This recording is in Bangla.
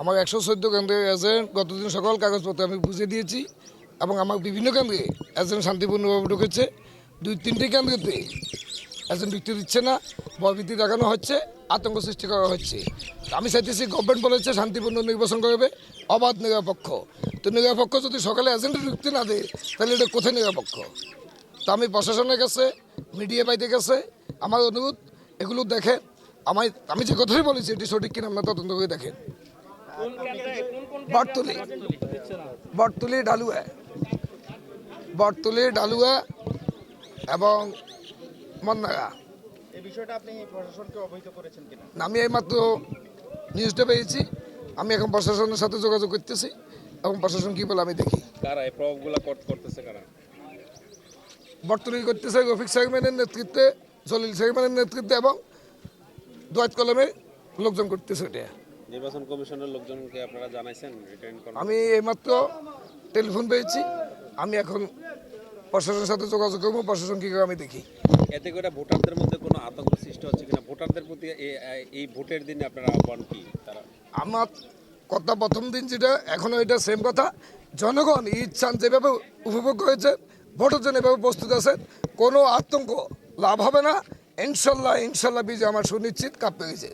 আমার একশো চোদ্দ কেন্দ্রের এজেন্ট গতদিন সকল কাগজপত্র আমি বুঝে দিয়েছি এবং আমার বিভিন্ন কেন্দ্রে এজেন্ট শান্তিপূর্ণভাবে ঢুকেছে। দুই, তিনটি কেন্দ্রেতে এজেন্ট ঢুকতে দিচ্ছে না ভয়ভীতি দেখানো হচ্ছে, আতঙ্ক সৃষ্টি করা হচ্ছে। আমি চাইতেছি গভর্নমেন্ট বলেছে শান্তিপূর্ণ নির্বাচন করবে, অবাধ নিরপেক্ষ। তো নিরপেক্ষ যদি সকালে এজেন্ট ঢুকতে না দেয়, তাহলে এটা কোথায় নিরপেক্ষ? তা আমি প্রশাসনের কাছে মিডিয়া বাইতে কাছে আমার অনুরোধ, এগুলো দেখেন। আমায় আমি যে কথাই বলেছি, এটি সঠিক কিনা আপনার তদন্ত করে দেখেন। বটতলি। বটতলি ডালুয়া। বটতলি ডালুয়া এবং মন্নাগা এই বিষয়টা আপনি প্রশাসনকে অবহিত করেছেন কিনা? আমি এইমাত্র নিউজটা পেয়েছি। আমি এখন প্রশাসনের সাথে যোগাযোগ করতেছি এবং প্রশাসন কী বলে আমি দেখি। কারা এই প্রভাবগুলো কর- করতেছে কারা? বর্তমানে করতেছে রফিক সাহেবের নেতৃত্বে জলিল সাহেবের নেতৃত্বে এবং দোয়াত কলমে লোকজন করতেছে এটা। নির্বাচন কমিশনের লোকজনকে আপনারা জানাইছেন আমি এইমাত্র টেলিফোন পেয়েছি। আমি এখন প্রশাসনের সাথে যোগাযোগ করব প্রশাসন কী আমি দেখি। এতে করে ভোটারদের মধ্যে কোনো আতঙ্ক সৃষ্টি হচ্ছে কিনা? ভোটারদের প্রতি এই ভোটের দিনে আপনার আহ্বান কি? তারা আমার কথা প্রথম দিন যেটা এখনও এটা সেম কথা। জনগণ চান যেভাবে উপভোগ করেছে ভোটের জন্য এভাবে প্রস্তুত আছে কোনো আতঙ্ক লাভ হবে না। ইনশাল্লাহ ইনশাল্লাহ বিজয় আমার সুনিশ্চিত কাঁপতে গেছে